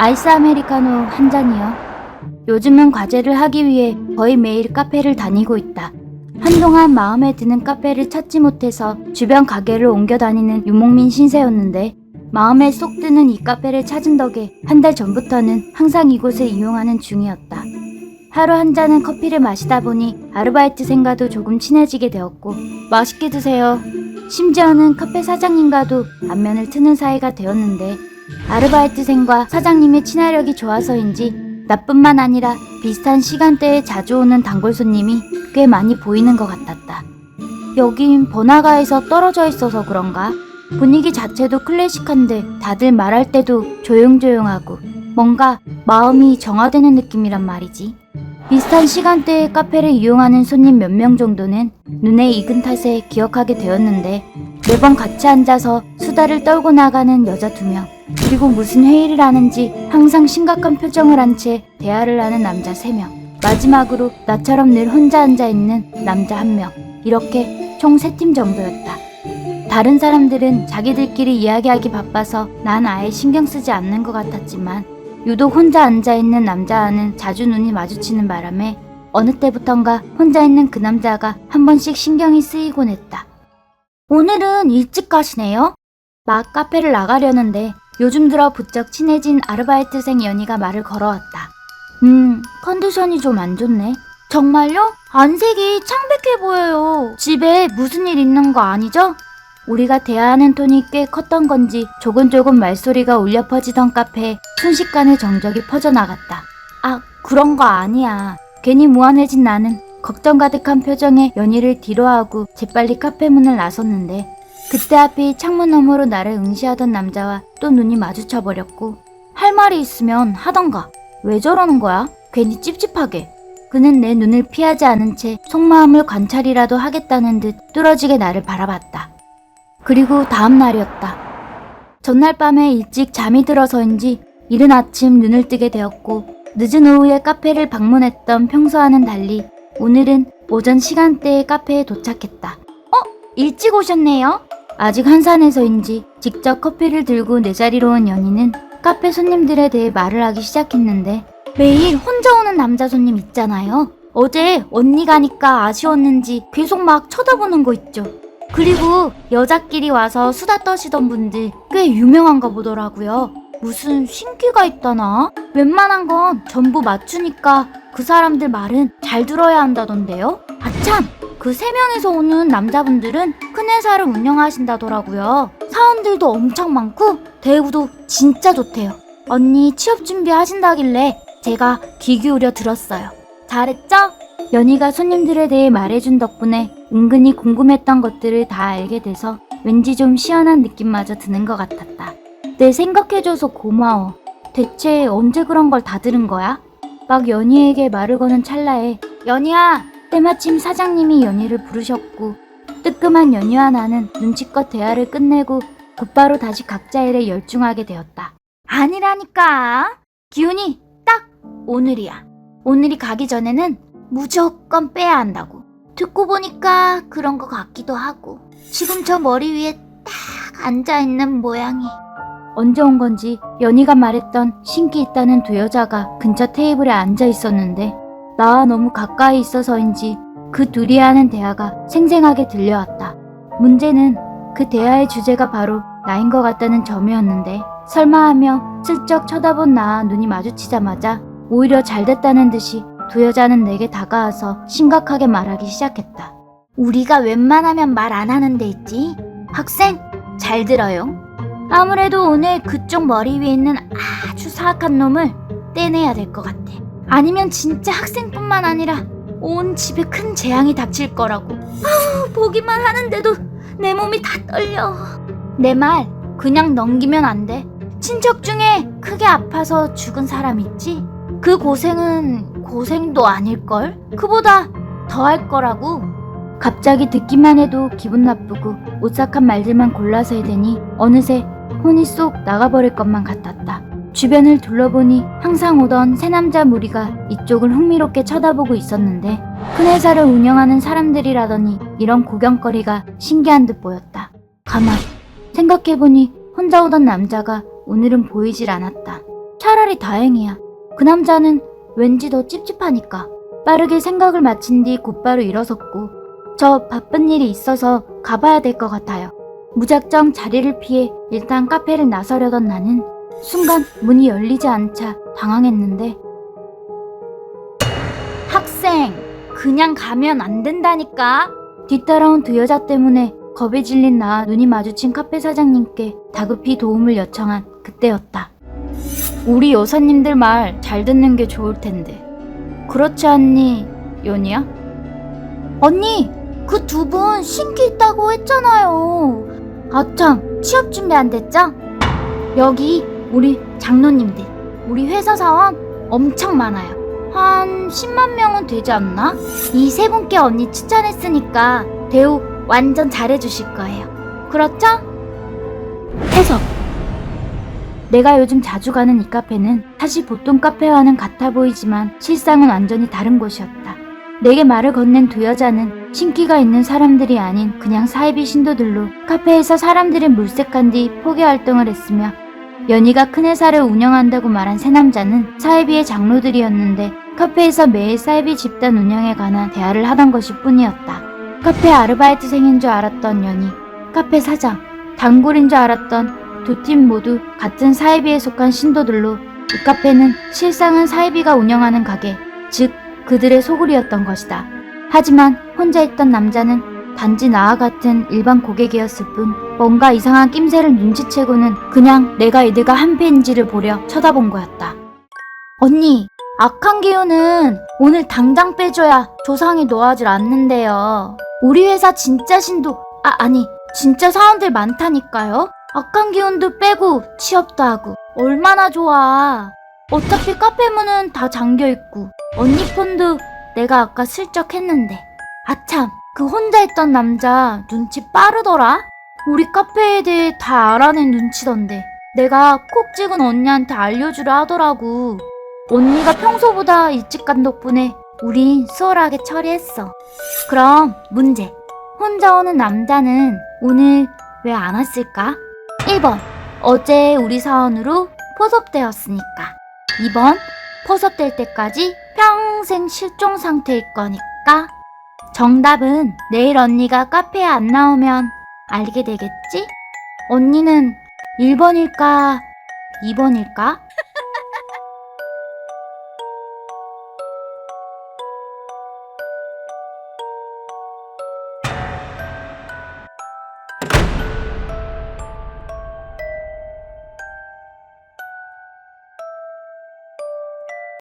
아이스 아메리카노 한 잔이요. 요즘은 과제를 하기 위해 거의 매일 카페를 다니고 있다. 한동안 마음에 드는 카페를 찾지 못해서 주변 가게를 옮겨 다니는 유목민 신세였는데 마음에 쏙 드는 이 카페를 찾은 덕에 한 달 전부터는 항상 이곳을 이용하는 중이었다. 하루 한 잔은 커피를 마시다 보니 아르바이트 생과도 조금 친해지게 되었고 맛있게 드세요. 심지어는 카페 사장님과도 안면을 트는 사이가 되었는데 아르바이트생과 사장님의 친화력이 좋아서인지 나뿐만 아니라 비슷한 시간대에 자주 오는 단골 손님이 꽤 많이 보이는 것 같았다. 여긴 번화가에서 떨어져 있어서 그런가? 분위기 자체도 클래식한데 다들 말할 때도 조용조용하고 뭔가 마음이 정화되는 느낌이란 말이지. 비슷한 시간대에 카페를 이용하는 손님 몇 명 정도는 눈에 익은 탓에 기억하게 되었는데 매번 같이 앉아서 수다를 떨고 나가는 여자 두 명, 그리고 무슨 회의를 하는지 항상 심각한 표정을 한 채 대화를 하는 남자 세 명, 마지막으로 나처럼 늘 혼자 앉아 있는 남자 한 명, 이렇게 총 세 팀 정도였다. 다른 사람들은 자기들끼리 이야기하기 바빠서 난 아예 신경 쓰지 않는 것 같았지만 유독 혼자 앉아 있는 남자와는 자주 눈이 마주치는 바람에 어느 때부턴가 혼자 있는 그 남자가 한 번씩 신경이 쓰이곤 했다. 오늘은 일찍 가시네요? 막 카페를 나가려는데 요즘 들어 부쩍 친해진 아르바이트생 연희가 말을 걸어왔다. 음, 컨디션이 좀 안 좋네. 정말요? 안색이 창백해 보여요. 집에 무슨 일 있는 거 아니죠? 우리가 대화하는 톤이 꽤 컸던 건지 조곤조곤 말소리가 울려 퍼지던 카페에 순식간에 정적이 퍼져나갔다. 아, 그런 거 아니야. 괜히 무안해진 나는 걱정 가득한 표정에 연희를 뒤로하고 재빨리 카페 문을 나섰는데 그때 하필 창문 너머로 나를 응시하던 남자와 또 눈이 마주쳐 버렸고 할 말이 있으면 하던가 왜 저러는 거야? 괜히 찝찝하게 그는 내 눈을 피하지 않은 채 속마음을 관찰이라도 하겠다는 듯 뚫어지게 나를 바라봤다. 그리고 다음 날이었다. 전날 밤에 일찍 잠이 들어서인지 이른 아침 눈을 뜨게 되었고 늦은 오후에 카페를 방문했던 평소와는 달리 오늘은 오전 시간대에 카페에 도착했다. 어? 일찍 오셨네요? 아직 한산해서인지 직접 커피를 들고 내 자리로 온 연희는 카페 손님들에 대해 말을 하기 시작했는데 매일 혼자 오는 남자 손님 있잖아요. 어제 언니 가니까 아쉬웠는지 계속 막 쳐다보는 거 있죠. 그리고 여자끼리 와서 수다 떠시던 분들 꽤 유명한가 보더라고요. 무슨 신기가 있다나? 웬만한 건 전부 맞추니까 그 사람들 말은 잘 들어야 한다던데요? 아참! 그 세 명에서 오는 남자분들은 큰 회사를 운영하신다더라고요. 사원들도 엄청 많고 대우도 진짜 좋대요. 언니 취업 준비하신다길래 제가 귀 기울여 들었어요. 잘했죠? 연희가 손님들에 대해 말해준 덕분에 은근히 궁금했던 것들을 다 알게 돼서 왠지 좀 시원한 느낌마저 드는 것 같았다. 내 생각해줘서 고마워. 대체 언제 그런 걸 다 들은 거야? 막 연희에게 말을 거는 찰나에 연희야! 때마침 사장님이 연희를 부르셨고 뜨끔한 연희와 나는 눈치껏 대화를 끝내고 곧바로 다시 각자 일에 열중하게 되었다. 아니라니까. 기운이 딱 오늘이야. 오늘이 가기 전에는 무조건 빼야 한다고. 듣고 보니까 그런 것 같기도 하고. 지금 저 머리 위에 딱 앉아있는 모양이. 언제 온 건지 연희가 말했던 신기 있다는 두 여자가 근처 테이블에 앉아 있었는데 나와 너무 가까이 있어서인지 그 둘이 하는 대화가 생생하게 들려왔다. 문제는 그 대화의 주제가 바로 나인 것 같다는 점이었는데 설마 하며 슬쩍 쳐다본 나와 눈이 마주치자마자 오히려 잘 됐다는 듯이 두 여자는 내게 다가와서 심각하게 말하기 시작했다. 우리가 웬만하면 말 안 하는 데 있지? 학생, 잘 들어요. 아무래도 오늘 그쪽 머리 위에 있는 아주 사악한 놈을 떼내야 될 것 같아. 아니면 진짜 학생뿐만 아니라 온 집에 큰 재앙이 닥칠 거라고. 아, 보기만 하는데도 내 몸이 다 떨려. 내 말 그냥 넘기면 안 돼. 친척 중에 크게 아파서 죽은 사람 있지? 그 고생은 고생도 아닐걸? 그보다 더할 거라고. 갑자기 듣기만 해도 기분 나쁘고 오싹한 말들만 골라서 해대니 어느새 혼이 쏙 나가버릴 것만 같았다. 주변을 둘러보니 항상 오던 세 남자 무리가 이쪽을 흥미롭게 쳐다보고 있었는데 큰 회사를 운영하는 사람들이라더니 이런 구경거리가 신기한 듯 보였다. 가만 생각해보니 혼자 오던 남자가 오늘은 보이질 않았다. 차라리 다행이야. 그 남자는 왠지 더 찝찝하니까. 빠르게 생각을 마친 뒤 곧바로 일어섰고 저 바쁜 일이 있어서 가봐야 될 것 같아요. 무작정 자리를 피해 일단 카페를 나서려던 나는 순간 문이 열리지 않자 당황했는데 학생 그냥 가면 안 된다니까 뒤따라온 두 여자 때문에 겁에 질린 나 눈이 마주친 카페 사장님께 다급히 도움을 요청한 그때였다. 우리 여사님들 말 잘 듣는 게 좋을 텐데. 그렇지 않니, 연이야? 언니, 그 두 분 신기 있다고 했잖아요. 아참, 취업 준비 안 됐죠? 여기 우리 장로님들, 우리 회사 사원 엄청 많아요. 한 10만 명은 되지 않나? 이 세 분께 언니 추천했으니까 대우 완전 잘해주실 거예요. 그렇죠? 해석. 내가 요즘 자주 가는 이 카페는 사실 보통 카페와는 같아 보이지만 실상은 완전히 다른 곳이었다. 내게 말을 건넨 두 여자는 신기가 있는 사람들이 아닌 그냥 사이비 신도들로 카페에서 사람들이 물색한 뒤 포개 활동을 했으며 연희가 큰 회사를 운영한다고 말한 세 남자는 사이비의 장로들이었는데 카페에서 매일 사이비 집단 운영에 관한 대화를 하던 것일 뿐이었다. 카페 아르바이트생인 줄 알았던 연희, 카페 사장, 단골인 줄 알았던 두 팀 모두 같은 사이비에 속한 신도들로 이 카페는 실상은 사이비가 운영하는 가게, 즉 그들의 소굴이었던 것이다. 하지만 혼자 있던 남자는 단지 나와 같은 일반 고객이었을 뿐 뭔가 이상한 낌새를 눈치채고는 그냥 내가 이들과 한패인지를 보려 쳐다본 거였다. 언니, 악한 기운은 오늘 당장 빼줘야 조상이 놓아질 않는데요. 우리 회사 진짜 신도, 아, 아니, 진짜 사원들 많다니까요? 악한 기운도 빼고 취업도 하고 얼마나 좋아. 어차피 카페 문은 다 잠겨 있고 언니 폰도 내가 아까 슬쩍 했는데. 아참, 그 혼자 있던 남자 눈치 빠르더라? 우리 카페에 대해 다 알아낸 눈치던데. 내가 콕 찍은 언니한테 알려주려 하더라고. 언니가 평소보다 일찍 간 덕분에 우린 수월하게 처리했어. 그럼 문제. 혼자 오는 남자는 오늘 왜 안 왔을까? 1번. 어제 우리 사원으로 포섭되었으니까. 2번. 포섭될 때까지 평생 실종 상태일 거니까. 정답은 내일 언니가 카페에 안 나오면 알게 되겠지? 언니는 1번일까? 2번일까?